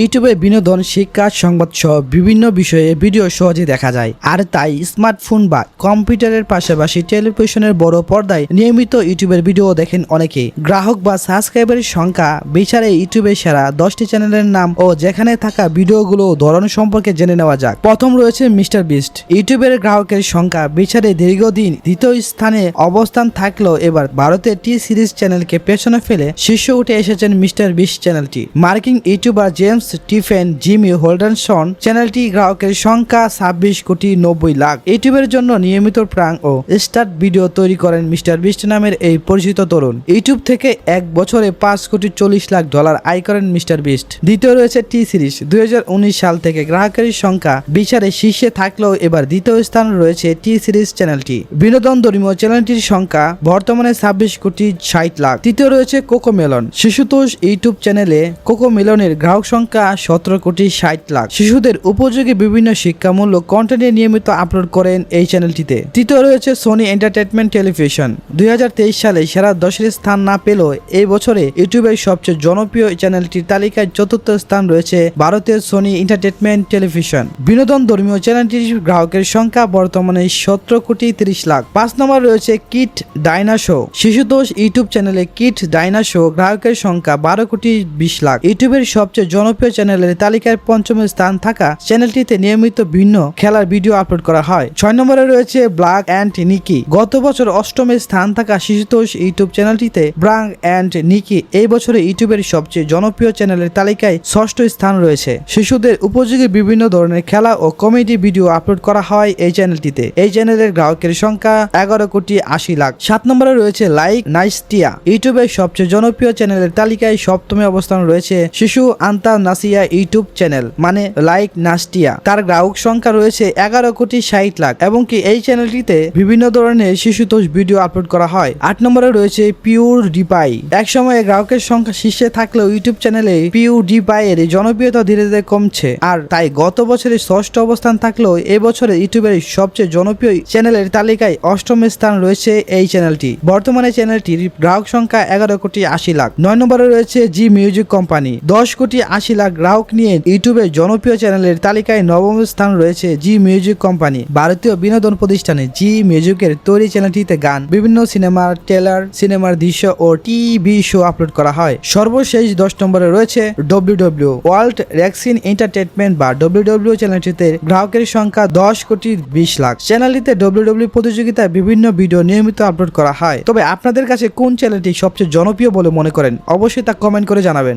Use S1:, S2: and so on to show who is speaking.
S1: ইউটিউবে বিনোদন, শিক্ষা, সংবাদ সহ বিভিন্ন বিষয়ে ভিডিও সহজে দেখা যায়। আর তাই স্মার্টফোন বা কম্পিউটারের পাশাপাশি টেলিভিশনের বড় পর্দায় নিয়মিত ইউটিউবের ভিডিও দেখেন অনেকে। গ্রাহক বা সাবস্ক্রাইবারের সংখ্যা বিচারে ইউটিউবে সেরা দশটি চ্যানেলের নাম ও যেখানে থাকা ভিডিওগুলো ধরন সম্পর্কে জেনে নেওয়া যাক। প্রথম রয়েছে মিস্টার বিস্ট। ইউটিউবের গ্রাহকের সংখ্যা বিচারে দীর্ঘদিন দ্বিতীয় স্থানে অবস্থান থাকলেও এবার ভারতের টি সিরিজ চ্যানেলকে পেছনে ফেলে শীর্ষ উঠে এসেছেন মিস্টার বিস্ট চ্যানেলটি। মার্কিং ইউটিউবার জেমস টিফেন জিমি হোল্ডারসন চ্যানেলটি গ্রাহকের সংখ্যা ছাব্বিশ কোটি নব্বই লাখ। ইউটিউবের জন্য নিয়মিত প্রাং ও স্টার্ট ভিডিও তৈরি করেন মিস্টার বিস্ট নামের এই পরিচিত তরুণ। ইউটিউব থেকে এক বছরে পাঁচ কোটি চল্লিশ লাখ ডলার আয় করেন মিস্টার বিস্ট। দ্বিতীয় রয়েছে টি সিরিজ দুই হাজার উনিশ সাল থেকে গ্রাহকের সংখ্যা বিচারে শীর্ষে থাকলেও এবার দ্বিতীয় স্থান রয়েছে টি সিরিজ চ্যানেলটি। বিনোদন ধর্মীয় চ্যানেলটির সংখ্যা বর্তমানে ছাব্বিশ কোটি ষাট লাখ। তৃতীয় রয়েছে কোকো মেলন শিশুতোষ ইউটিউব চ্যানেলে কোকো মেলনের গ্রাহক সংখ্যা সতেরো কোটি ষাট লাখ। শিশুদের উপযোগী বিভিন্ন শিক্ষামূলক কন্টেন্টে নিয়মিত আপলোড করেন এই চ্যানেলটিতে তৃতীয় রয়েছে সোনি এন্টারটেনমেন্ট টেলিভিশন দুই সালে সেরা দশের স্থান না পেলেও এই বছরে ইউটিউবের সবচেয়ে জনপ্রিয় চ্যানেলটির তালিকায় চতুর্থ স্থান রয়েছে ভারতের সোনি এন্টারটেনমেন্ট টেলিভিশন বিনোদন ধর্মীয় চ্যানেলটির গ্রাহকের সংখ্যা বর্তমানে সতেরো কোটি তিরিশ লাখ। পাঁচ নম্বর রয়েছে কিট ডাইনাশো শিশুতোষ ইউটিউব চ্যানেলে কিট ডাইনাশো গ্রাহকের সংখ্যা বারো কোটি বিশ লাখ। ইউটিউবের সবচেয়ে জনপ্রিয় চ্যানেলের তালিকায় পঞ্চম স্থান থাকা চ্যানেলটিতে নিয়মিত ভিন্ন খেলার ভিডিও আপলোড করা হয়। ছয় নম্বরে রয়েছে ব্ল্যাক অ্যান্ড নিকি। গত বছর অষ্টমে স্থান থাকা শিশুতোষ ইউটিউব চ্যানেলটিতে ব্রাং অ্যান্ড নিকি এই বছরে ইউটিউবের সবচেয়ে জনপ্রিয় চ্যানেলের তালিকায় ষষ্ঠ স্থান রয়েছে। শিশুদের উপযোগী বিভিন্ন ধরনের খেলা ও কমেডি ভিডিও আপলোড করা হয় এই চ্যানেলটিতে। এই চ্যানেলের গ্রাহকের সংখ্যা এগারো কোটি আশি লাখ। সাত নম্বরে রয়েছে লাইক নাইসটিয়া ইউটিউবের সবচেয়ে জনপ্রিয় চ্যানেলের তালিকায় সপ্তমে অবস্থান রয়েছে শিশু আন্তা নাসিয়া ইউটিউব চ্যানেল মানে লাইক নাস্টিয়া। তার গ্রাহক সংখ্যা রয়েছে এগারো কোটি ষাট লাখ এবং কি এই চ্যানেলটিতে বিভিন্ন ধরনের শিশুতোষ ভিডিও আপলোড করা হয়। আট নম্বরে রয়েছে পিউর ডিপাই। এক সময়ে গ্রাহকের সংখ্যা শীর্ষে থাকলেও ইউটিউব চ্যানেলে পিউ ডিপাই এর জনপ্রিয়তা ধীরে ধীরে কমছে। আর তাই গত বছরে ষষ্ঠ অবস্থান থাকলেও এবছরে ইউটিউবের সবচেয়ে জনপ্রিয় চ্যানেলের তালিকায় অষ্টম স্থান রয়েছে এই চ্যানেলটি। বর্তমানে চ্যানেলটির গ্রাহক সংখ্যা এগারো কোটি আশি লাখ। নয় নম্বরে রয়েছে জি মিউজিক কোম্পানি। দশ কোটি আশি লাখ গ্রাহক নিয়ে ইউটিউবের জনপ্রিয় চ্যানেলের তালিকায় নবম স্থান রয়েছে জি মিউজিক কোম্পানি ভারতীয় বিনোদন প্রতিষ্ঠানে জি মিউজিকের তৈরি চ্যানেলটিতে গান। বিভিন্ন সিনেমার ট্রেলার, সিনেমার দৃশ্য ও টিভি শো আপলোড করা হয়। সর্বশেষ দশ নম্বরে রয়েছে ডব্লিউ ডব্লিউ ওয়ার্ল্ড র্যাক্সিন এন্টারটেনমেন্ট বা ডব্লিউ ডব্লিউ চ্যানেলটিতে গ্রাহকের সংখ্যা দশ কোটি বিশ লাখ। চ্যানেলটিতে ডব্লিউ ডব্লিউ প্রতিযোগিতায় বিভিন্ন ভিডিও নিয়মিত আপলোড করা হয়। তবে আপনাদের কাছে কোন চ্যানেলটি সবচেয়ে জনপ্রিয় বলে মনে করেন? অবশ্যই তা কমেন্ট করে জানাবেন।